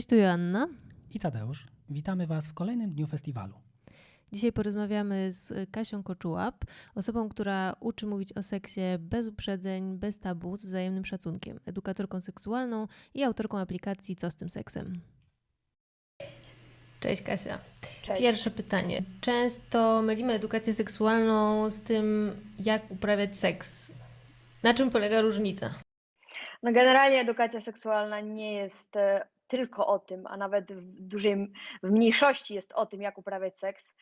Cześć, tu Joanna. I Tadeusz. Witamy Was w kolejnym dniu festiwalu. Dzisiaj porozmawiamy z Kasią Koczułap, osobą, która uczy mówić o seksie bez uprzedzeń, bez tabu, z wzajemnym szacunkiem, edukatorką seksualną i autorką aplikacji Co z tym seksem. Cześć Kasia. Cześć. Pierwsze pytanie. Często mylimy edukację seksualną z tym, jak uprawiać seks. Na czym polega różnica? No generalnie edukacja seksualna nie jest e, tylko o tym, a nawet w dużej, w mniejszości jest o tym, jak uprawiać seks,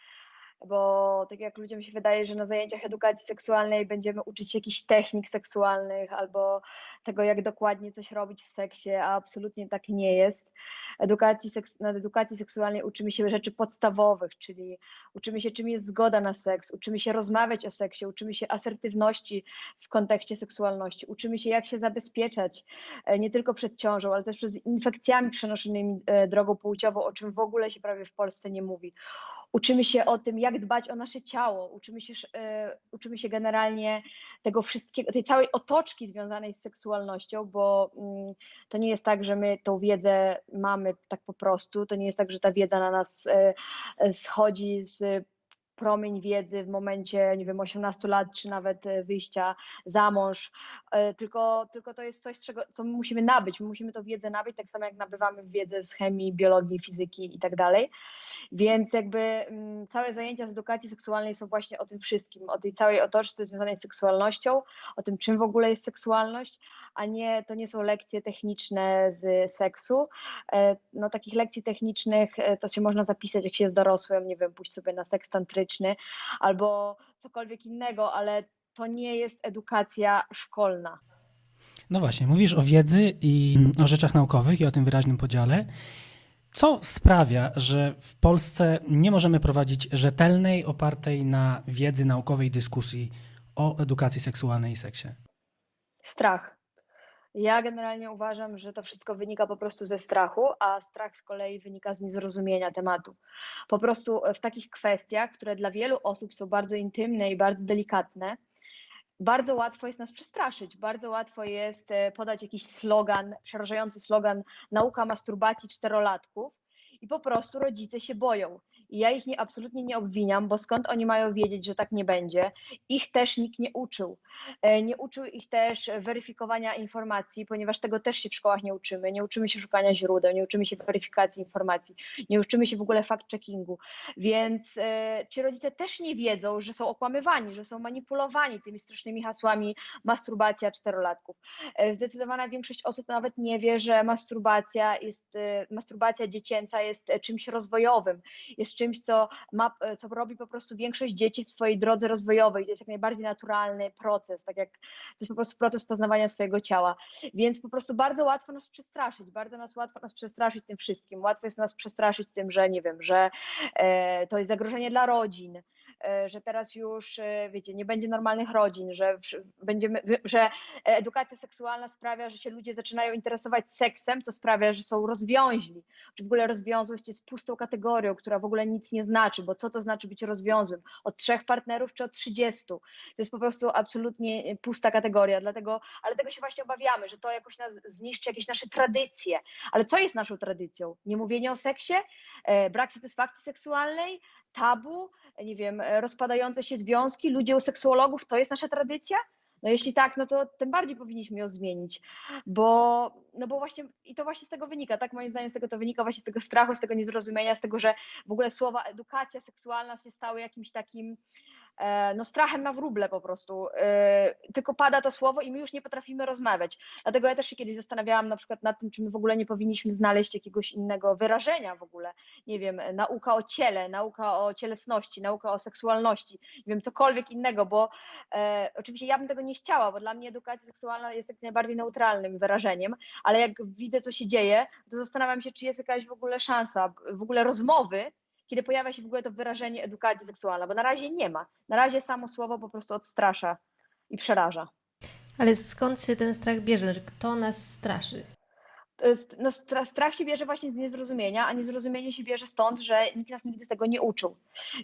bo tak jak ludziom się wydaje, że na zajęciach edukacji seksualnej będziemy uczyć się jakichś technik seksualnych albo tego, jak dokładnie coś robić w seksie, a absolutnie tak nie jest. Edukacji seks, na edukacji seksualnej uczymy się rzeczy podstawowych, czyli uczymy się, czym jest zgoda na seks, uczymy się rozmawiać o seksie, uczymy się asertywności w kontekście seksualności, uczymy się, jak się zabezpieczać e, nie tylko przed ciążą, ale też przed infekcjami przenoszonymi e, drogą płciową, o czym w ogóle się prawie w Polsce nie mówi. Uczymy się o tym, jak dbać o nasze ciało, uczymy się, e, uczymy się generalnie tego wszystkiego, tej całej otoczki związanej z seksualnością, bo mm, to nie jest tak, że my tą wiedzę mamy tak po prostu, to nie jest tak, że ta wiedza na nas e, e, schodzi z promień wiedzy w momencie, nie wiem, 18 lat, czy nawet e, wyjścia za mąż, e, tylko, tylko to jest coś, czego, co my musimy nabyć. My musimy tą wiedzę nabyć, tak samo jak nabywamy wiedzę z chemii, biologii, fizyki i tak dalej. Więc jakby mm, całe zajęcia z edukacji seksualnej są właśnie o tym wszystkim, o tej całej otoczce związanej z seksualnością, o tym, czym w ogóle jest seksualność, a nie, to nie są lekcje techniczne z seksu. E, No takich lekcji technicznych to się można zapisać, jak się jest dorosłym, nie wiem, pójść sobie na seks albo cokolwiek innego, ale to nie jest edukacja szkolna. No właśnie, mówisz o wiedzy i o rzeczach naukowych i o tym wyraźnym podziale. Co sprawia, że w Polsce nie możemy prowadzić rzetelnej, opartej na wiedzy naukowej dyskusji o edukacji seksualnej i seksie? Strach. Ja generalnie uważam, że to wszystko wynika po prostu ze strachu, a strach z kolei wynika z niezrozumienia tematu. Po prostu w takich kwestiach, które dla wielu osób są bardzo intymne i bardzo delikatne, bardzo łatwo jest nas przestraszyć, bardzo łatwo jest e, podać jakiś slogan, przerażający slogan nauka masturbacji czterolatków i po prostu rodzice się boją. I ja ich nie, absolutnie nie obwiniam, bo skąd oni mają wiedzieć, że tak nie będzie? Ich też nikt nie uczył. E, Nie uczył ich też weryfikowania informacji, ponieważ tego też się w szkołach nie uczymy. Nie uczymy się szukania źródeł, nie uczymy się weryfikacji informacji, nie uczymy się w ogóle fact-checkingu. Więc e, ci rodzice też nie wiedzą, że są okłamywani, że są manipulowani tymi strasznymi hasłami masturbacja czterolatków. E, Zdecydowana większość osób nawet nie wie, że masturbacja jest, masturbacja dziecięca jest czymś rozwojowym, jest czymś, co, ma, e, co robi po prostu większość dzieci w swojej drodze rozwojowej. To jest jak najbardziej naturalny proces, tak jak to jest po prostu proces poznawania swojego ciała. Więc po prostu bardzo łatwo nas przestraszyć, bardzo nas łatwo nas przestraszyć tym wszystkim. Łatwo jest nas przestraszyć tym, że nie wiem, że e, to jest zagrożenie dla rodzin, że teraz już, e, wiecie, nie będzie normalnych rodzin, że, będziemy, że edukacja seksualna sprawia, że się ludzie zaczynają interesować seksem, co sprawia, że są rozwiąźli. Czy w ogóle rozwiązłość jest pustą kategorią, która w ogóle nic nie znaczy, bo co to znaczy być rozwiązłym? Od trzech partnerów czy od trzydziestu? To jest po prostu absolutnie pusta kategoria, dlatego, ale tego się właśnie obawiamy, że to jakoś nas zniszczy jakieś nasze tradycje. Ale co jest naszą tradycją? Nie mówienie o seksie? E, Brak satysfakcji seksualnej? Tabu? Nie wiem, rozpadające się związki? Ludzie u seksuologów? To jest nasza tradycja? No jeśli tak, no to tym bardziej powinniśmy ją zmienić, bo, no bo właśnie i to właśnie z tego wynika, tak moim zdaniem z tego to wynika właśnie z tego strachu, z tego niezrozumienia, z tego, że w ogóle słowa edukacja seksualna się stały jakimś takim no strachem na wróble po prostu. E, Tylko pada to słowo i my już nie potrafimy rozmawiać. Dlatego ja też się kiedyś zastanawiałam na przykład nad tym, czy my w ogóle nie powinniśmy znaleźć jakiegoś innego wyrażenia w ogóle. Nie wiem, nauka o ciele, nauka o cielesności, nauka o seksualności, nie wiem, cokolwiek innego, bo e, oczywiście ja bym tego nie chciała, bo dla mnie edukacja seksualna jest jak najbardziej neutralnym wyrażeniem, ale jak widzę, co się dzieje, to zastanawiam się, czy jest jakaś w ogóle szansa, w ogóle rozmowy, kiedy pojawia się w ogóle to wyrażenie edukacja seksualna, bo na razie nie ma. Na razie samo słowo po prostu odstrasza i przeraża. Ale skąd się ten strach bierze? Że Kto nas straszy? No, stra- strach się bierze właśnie z niezrozumienia, a niezrozumienie się bierze stąd, że nikt nas nigdy z tego nie uczył.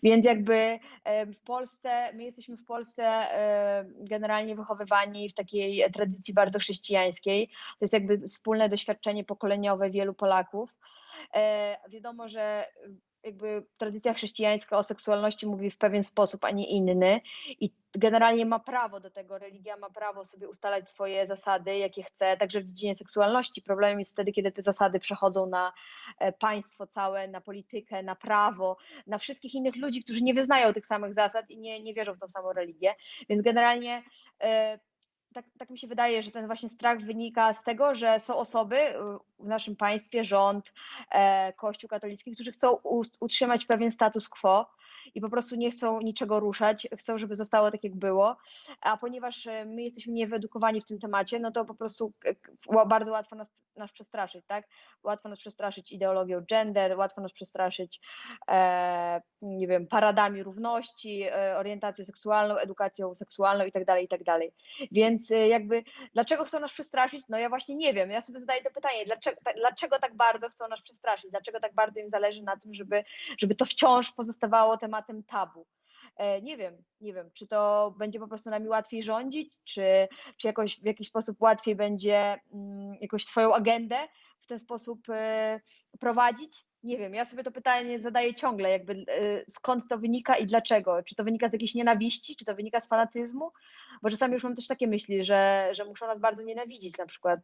Więc jakby w Polsce, my jesteśmy w Polsce generalnie wychowywani w takiej tradycji bardzo chrześcijańskiej. To jest jakby wspólne doświadczenie pokoleniowe wielu Polaków. E, Wiadomo, że jakby tradycja chrześcijańska o seksualności mówi w pewien sposób, a nie inny i generalnie ma prawo do tego, religia ma prawo sobie ustalać swoje zasady, jakie chce, także w dziedzinie seksualności. Problemem jest wtedy, kiedy te zasady przechodzą na e, państwo całe, na politykę, na prawo, na wszystkich innych ludzi, którzy nie wyznają tych samych zasad i nie, nie wierzą w tą samą religię. Więc generalnie e, tak, tak mi się wydaje, że ten właśnie strach wynika z tego, że są osoby y, w naszym państwie, rząd, e, Kościół katolicki, którzy chcą utrzymać pewien status quo i po prostu nie chcą niczego ruszać, chcą, żeby zostało tak, jak było. A ponieważ e, my jesteśmy niewyedukowani w tym temacie, no to po prostu ła- bardzo łatwo nas, nas przestraszyć, tak? Łatwo nas przestraszyć ideologią gender, łatwo nas przestraszyć, e, nie wiem, paradami równości, e, orientacją seksualną, edukacją seksualną itd., itd. Więc y, jakby dlaczego chcą nas przestraszyć? No ja właśnie nie wiem. Ja sobie zadaję to pytanie, dlaczego, ta- dlaczego tak bardzo chcą nas przestraszyć? Dlaczego tak bardzo im zależy na tym, żeby, żeby to wciąż pozostawało tematem tabu? E, Nie wiem, nie wiem, czy to będzie po prostu nami łatwiej rządzić, czy, czy jakoś w jakiś sposób łatwiej będzie mm, jakąś swoją agendę w ten sposób e, prowadzić. Nie wiem, ja sobie to pytanie zadaję ciągle, jakby e, skąd to wynika i dlaczego? Czy to wynika z jakiejś nienawiści, czy to wynika z fanatyzmu? Bo czasami już mam też takie myśli, że, że muszą nas bardzo nienawidzić, na przykład,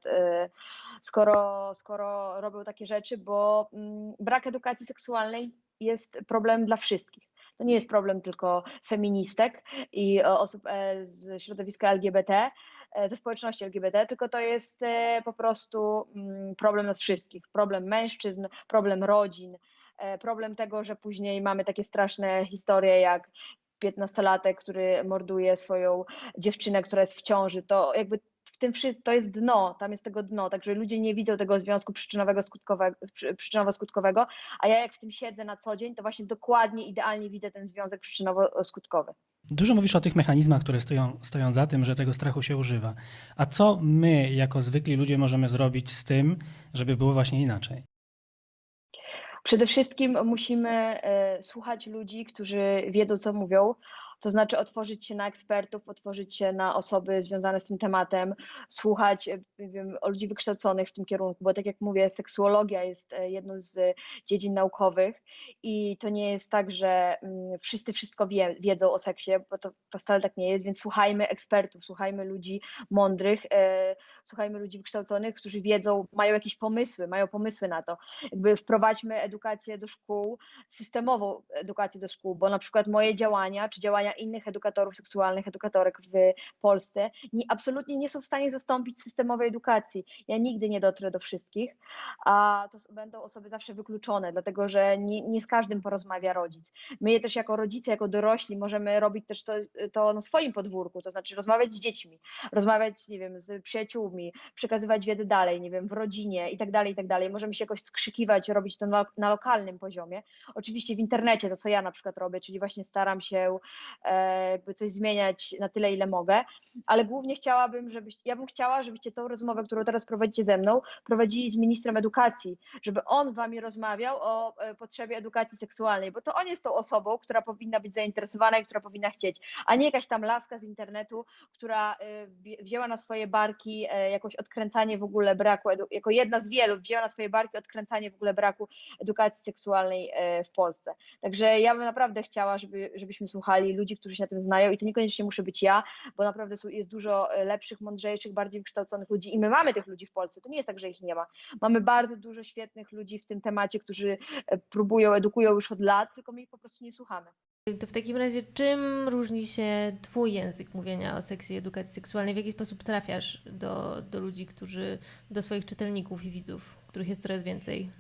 skoro, skoro robią takie rzeczy, bo mm, brak edukacji seksualnej jest problem dla wszystkich. To nie jest problem tylko feministek i e, osób e, z środowiska LGBT, e, ze społeczności LGBT, tylko to jest po prostu mm, problem nas wszystkich. Problem mężczyzn, problem rodzin, problem tego, że później mamy takie straszne historie jak 15-latek, który morduje swoją dziewczynę, która jest w ciąży, to jakby tym wszystkim to jest dno, tam jest tego dno, także ludzie nie widzą tego związku przyczynowego, skutkowego, przy- przyczynowo-skutkowego, a ja jak w tym siedzę na co dzień, to właśnie dokładnie, idealnie widzę ten związek przyczynowo-skutkowy. Dużo mówisz o tych mechanizmach, które stoją, stoją za tym, że tego strachu się używa. A co my, jako zwykli ludzie, możemy zrobić z tym, żeby było właśnie inaczej? Przede wszystkim musimy e, słuchać ludzi, którzy wiedzą, co mówią, to znaczy otworzyć się na ekspertów, otworzyć się na osoby związane z tym tematem, słuchać e, wiem, ludzi wykształconych w tym kierunku, bo tak jak mówię, seksuologia jest e, jedną z dziedzin naukowych i to nie jest tak, że mm, wszyscy wszystko wie, wiedzą o seksie, bo to, to wcale tak nie jest, więc słuchajmy ekspertów, słuchajmy ludzi mądrych, e, słuchajmy ludzi wykształconych, którzy wiedzą, mają jakieś pomysły, mają pomysły na to. Jakby wprowadźmy edukację do szkół, systemową edukację do szkół, bo na przykład moje działania, czy działania innych edukatorów seksualnych, edukatorek w Polsce nie, absolutnie nie są w stanie zastąpić systemowej edukacji. Ja nigdy nie dotrę do wszystkich, a to będą osoby zawsze wykluczone, dlatego że nie, nie z każdym porozmawia rodzic. My też jako rodzice, jako dorośli możemy robić też to, to na swoim podwórku, to znaczy rozmawiać z dziećmi, rozmawiać, nie wiem, z przyjaciółmi, przekazywać wiedzę dalej, nie wiem, w rodzinie i tak dalej, i tak dalej. Możemy się jakoś skrzykiwać, robić to na, na lokalnym poziomie. Oczywiście w internecie, to co ja na przykład robię, czyli właśnie staram się jakby coś zmieniać na tyle, ile mogę, ale głównie chciałabym, żebyś, ja bym chciała, żebyście tą rozmowę, którą teraz prowadzicie ze mną, prowadzili z ministrem edukacji, żeby on wami rozmawiał o e, potrzebie edukacji seksualnej, bo to on jest tą osobą, która powinna być zainteresowana i która powinna chcieć, a nie jakaś tam laska z internetu, która e, wzię- wzięła na swoje barki e, jakoś odkręcanie w ogóle braku, jako jedna z wielu wzięła na swoje barki odkręcanie w ogóle braku edukacji seksualnej e, w Polsce. Także ja bym naprawdę chciała, żeby, żebyśmy słuchali ludzi, którzy się na tym znają i to niekoniecznie muszę być ja, bo naprawdę jest dużo e, lepszych, mądrzejszych, bardziej wykształconych ludzi i my mamy tych ludzi w Polsce. To nie jest tak, że ich nie ma. Mamy bardzo dużo świetnych ludzi w tym temacie, którzy e, próbują, edukują już od lat, tylko my ich po prostu nie słuchamy. To w takim razie, czym różni się Twój język mówienia o seksie i edukacji seksualnej? W jaki sposób trafiasz do, do ludzi, którzy, do swoich czytelników i widzów, których jest coraz więcej?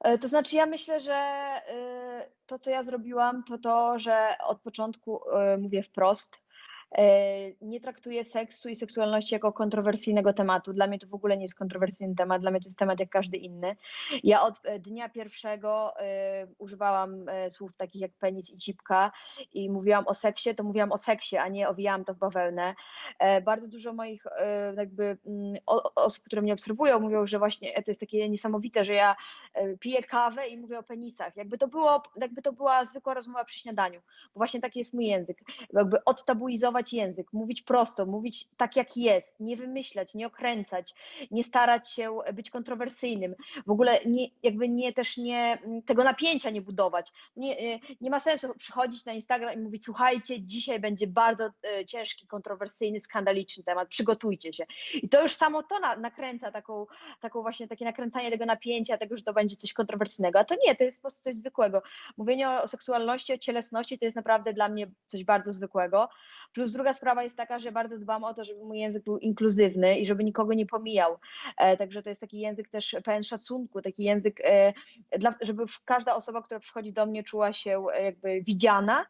E, To znaczy, ja myślę, że e, to, co ja zrobiłam, to to, że od początku e, mówię wprost. E, Nie traktuję seksu i seksualności jako kontrowersyjnego tematu. Dla mnie to w ogóle nie jest kontrowersyjny temat, dla mnie to jest temat jak każdy inny. Ja od e, dnia pierwszego e, używałam słów takich jak penis i cipka i mówiłam o seksie, to mówiłam o seksie, a nie owijałam to w bawełnę. Bardzo dużo moich jakby mm, osób, które mnie obserwują, mówią, że właśnie to jest takie niesamowite, że ja piję kawę i mówię o penisach. Jakby to, było, jakby to była zwykła rozmowa przy śniadaniu, bo właśnie taki jest mój język. Jakby odtabuizować używać język, mówić prosto, mówić tak jak jest, nie wymyślać, nie okręcać, nie starać się być kontrowersyjnym, w ogóle nie, jakby nie też nie, tego napięcia nie budować. Nie, e, nie ma sensu przychodzić na Instagram i mówić, słuchajcie, dzisiaj będzie bardzo e, ciężki, kontrowersyjny, skandaliczny temat, przygotujcie się. I to już samo to na, nakręca taką, taką właśnie takie nakręcanie tego napięcia, tego, że to będzie coś kontrowersyjnego, a to nie, to jest po prostu coś zwykłego. Mówienie o seksualności, o cielesności to jest naprawdę dla mnie coś bardzo zwykłego. Plus druga sprawa jest taka, że bardzo dbam o to, żeby mój język był inkluzywny i żeby nikogo nie pomijał. E, także to jest taki język też pełen szacunku, taki język, e, żeby każda osoba, która przychodzi do mnie, czuła się e, jakby widziana,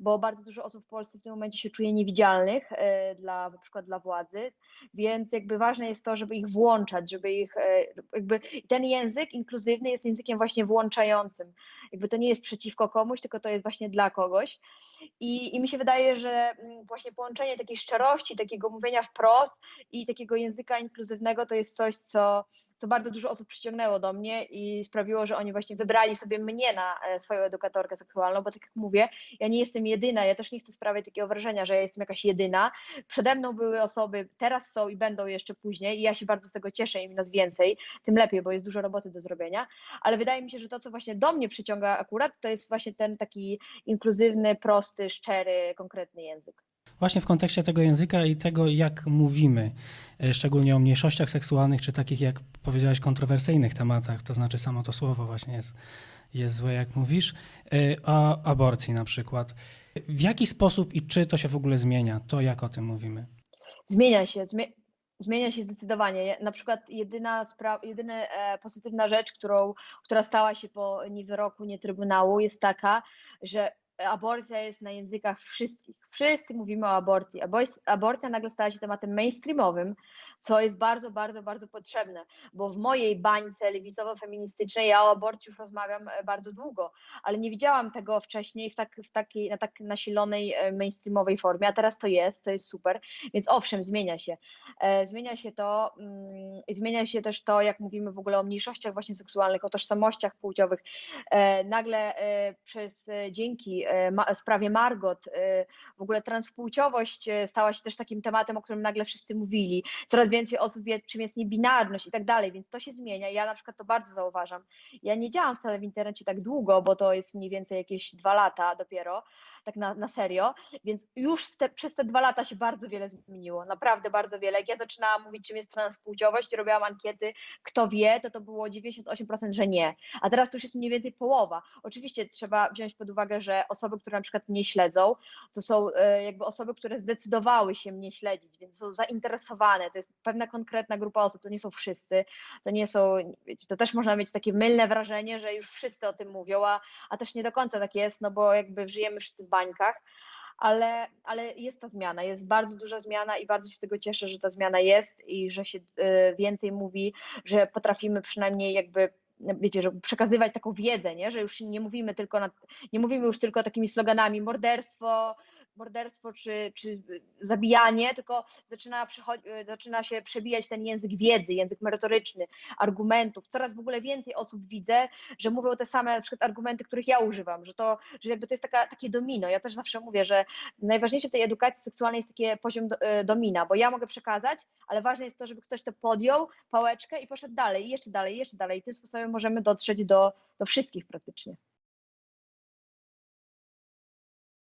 bo bardzo dużo osób w Polsce w tym momencie się czuje niewidzialnych dla, na przykład dla władzy, więc jakby ważne jest to, żeby ich włączać, żeby ich jakby ten język inkluzywny jest językiem właśnie włączającym. Jakby to nie jest przeciwko komuś, tylko to jest właśnie dla kogoś. I, I mi się wydaje, że mm, właśnie połączenie takiej szczerości, takiego mówienia wprost i takiego języka inkluzywnego to jest coś, co, co bardzo dużo osób przyciągnęło do mnie i sprawiło, że oni właśnie wybrali sobie mnie na e, swoją edukatorkę seksualną, bo tak jak mówię, ja nie jestem jedyna, ja też nie chcę sprawiać takiego wrażenia, że ja jestem jakaś jedyna. Przede mną były osoby, teraz są i będą jeszcze później i ja się bardzo z tego cieszę, im nas więcej, tym lepiej, bo jest dużo roboty do zrobienia, ale wydaje mi się, że to, co właśnie do mnie przyciąga akurat, to jest właśnie ten taki inkluzywny, prosty, szczery, konkretny język. Właśnie w kontekście tego języka i tego, jak mówimy, e, szczególnie o mniejszościach seksualnych, czy takich, jak powiedziałeś, kontrowersyjnych tematach, to znaczy samo to słowo właśnie jest, jest złe, jak mówisz, e, o aborcji na przykład. W jaki sposób i czy to się w ogóle zmienia, to jak o tym mówimy? Zmienia się, zmienia się zdecydowanie. Na przykład jedyna, spra- jedyna e, pozytywna rzecz, którą, która stała się po nie wyroku, nie trybunału, jest taka, że aborcja jest na językach wszystkich. Wszyscy mówimy o aborcji. Aborcja nagle stała się tematem mainstreamowym, co jest bardzo, bardzo, bardzo potrzebne, bo w mojej bańce lewicowo-feministycznej ja o aborcji już rozmawiam e, bardzo długo, ale nie widziałam tego wcześniej w, tak, w takiej, na tak nasilonej e, mainstreamowej formie, a teraz to jest, to jest super, więc owszem, zmienia się. E, zmienia się to, mm, zmienia się też to, jak mówimy w ogóle o mniejszościach właśnie seksualnych, o tożsamościach płciowych. Nagle przez, dzięki sprawie Margot w ogóle transpłciowość stała się też takim tematem, o którym nagle wszyscy mówili. Coraz coraz więcej osób wie, czym jest niebinarność i tak dalej, więc to się zmienia. Ja na przykład to bardzo zauważam. Ja nie działam wcale w internecie tak długo, bo to jest mniej więcej jakieś dwa lata dopiero, tak na, na serio, więc już te, przez te dwa lata się bardzo wiele zmieniło, naprawdę bardzo wiele. Jak ja zaczynałam mówić, czym jest transpłciowość, robiłam ankiety, kto wie, to to było 98%, że nie, a teraz to już jest mniej więcej połowa. Oczywiście trzeba wziąć pod uwagę, że osoby, które na przykład mnie śledzą, to są e, jakby osoby, które zdecydowały się mnie śledzić, więc są zainteresowane, to jest pewna konkretna grupa osób, to nie są wszyscy, to nie są, wiecie, to też można mieć takie mylne wrażenie, że już wszyscy o tym mówią, a, a też nie do końca tak jest, no bo jakby żyjemy wszyscy w bańkach, ale, ale jest ta zmiana, jest bardzo duża zmiana i bardzo się z tego cieszę, że ta zmiana jest i że się y, więcej mówi, że potrafimy przynajmniej jakby wiecie, żeby przekazywać taką wiedzę, nie? że już nie mówimy tylko nie mówimy już tylko takimi sloganami morderstwo, morderstwo czy, czy zabijanie, tylko zaczyna, zaczyna się przebijać ten język wiedzy, język merytoryczny, argumentów. Coraz w ogóle więcej osób widzę, że mówią te same na przykład argumenty, których ja używam, że to, że jakby to jest taka, takie domino. Ja też zawsze mówię, że najważniejsze w tej edukacji seksualnej jest taki poziom e, domina, bo ja mogę przekazać, ale ważne jest to, żeby ktoś to podjął, pałeczkę i poszedł dalej, jeszcze dalej, jeszcze dalej. I tym sposobem możemy dotrzeć do, do wszystkich praktycznie.